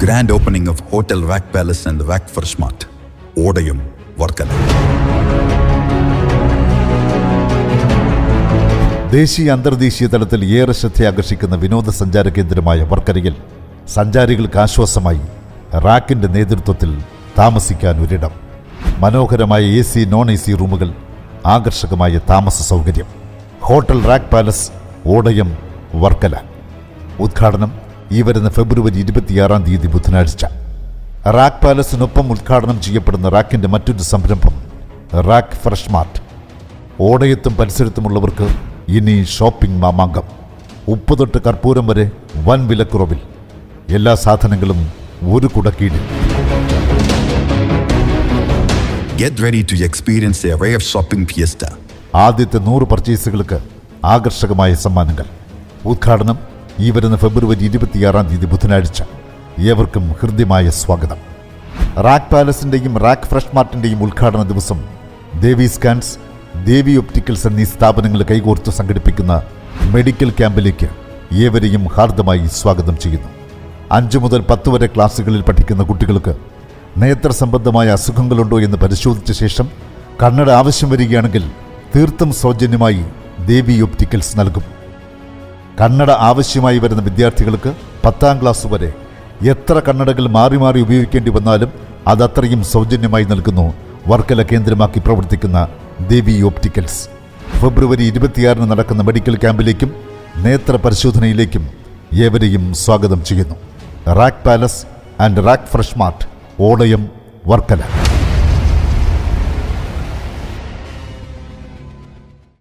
Grand opening of hotel walk palace and walk for Smart. Odayam, Varkala. ദേശീയ അന്തർദേശീയ തലത്തിൽ ഏറെ ശ്രദ്ധ ആകർഷിക്കുന്ന വിനോദസഞ്ചാര കേന്ദ്രമായ വർക്കരയിൽ സഞ്ചാരികൾക്ക് ആശ്വാസമായി റാക്കിന്റെ നേതൃത്വത്തിൽ താമസിക്കാൻ ഒരിടം മനോഹരമായ A C non A C റൂമുകൾ ആകർഷകമായ താമസ സൗകര്യം hotel rack palace Odayam Varkala ഉദ്ഘാടനം ഈ വരുന്ന ഫെബ്രുവരി ഇരുപത്തിയാറാം തീയതി ബുധനാഴ്ച. റാക്ക് പാലസിനൊപ്പം ഉദ്ഘാടനം ചെയ്യപ്പെടുന്ന റാക്കിന്റെ മറ്റൊരു സംരംഭം റാക്ക് ഫ്രഷ് മാർട്ട്. ഓടയത്തും പരിസരത്തുമുള്ളവർക്ക് ഇനി ഷോപ്പിംഗ് മാമാങ്കം. ഉപ്പ് തൊട്ട് കർപ്പൂരം വരെ വൻ വിലക്കുറവിൽ. എല്ലാ സാധനങ്ങളും ഒരു കുടക്കീടിൽ Get ready to experience a array of shopping fiesta. ആദ്യത്തെ നൂറ് പർച്ചേസുകൾക്ക് ആകർഷകമായ സമ്മാനങ്ങൾ. ഉദ്ഘാടനം ഈ വരുന്ന ഫെബ്രുവരി ഇരുപത്തിയാറാം തീയതി ബുധനാഴ്ച ഏവർക്കും ഹൃദ്യമായ സ്വാഗതം. റാക്ക് പാലസിന്റെയും റാക്ക് ഫ്രഷ് മാർട്ടിന്റെയും ഉദ്ഘാടന ദിവസം ദേവി സ്കാൻസ് ദേവി ഒപ്റ്റിക്കൽസ് എന്നീ സ്ഥാപനങ്ങൾ കൈകോർത്ത് സംഘടിപ്പിക്കുന്ന മെഡിക്കൽ ക്യാമ്പിലേക്ക് ഏവരെയും ഹാർദമായി സ്വാഗതം ചെയ്യുന്നു. അഞ്ചു മുതൽ പത്ത് വരെ ക്ലാസ്സുകളിൽ പഠിക്കുന്ന കുട്ടികൾക്ക് നേത്ര സംബന്ധമായ അസുഖങ്ങളുണ്ടോ എന്ന് പരിശോധിച്ച ശേഷം കണ്ണട ആവശ്യം വരികയാണെങ്കിൽ തീർത്തും സൗജന്യമായി ദേവി ഒപ്റ്റിക്കൽസ് നൽകും. കണ്ണട ആവശ്യമായി വരുന്ന വിദ്യാർത്ഥികൾക്ക് പത്താം ക്ലാസ് വരെ എത്ര കണ്ണടകൾ മാറി മാറി ഉപയോഗിക്കേണ്ടി വന്നാലും അതത്രയും സൗജന്യമായി നൽകുന്നു. വർക്കല കേന്ദ്രമാക്കി പ്രവർത്തിക്കുന്ന ദേവി ഓപ്റ്റിക്കൽസ്. ഫെബ്രുവരി ഇരുപത്തിയാറിന് നടക്കുന്ന മെഡിക്കൽ ക്യാമ്പിലേക്കും നേത്ര പരിശോധനയിലേക്കും ഏവരെയും സ്വാഗതം ചെയ്യുന്നു. Rack palace and rack fresh mart ഓണയം Varkala.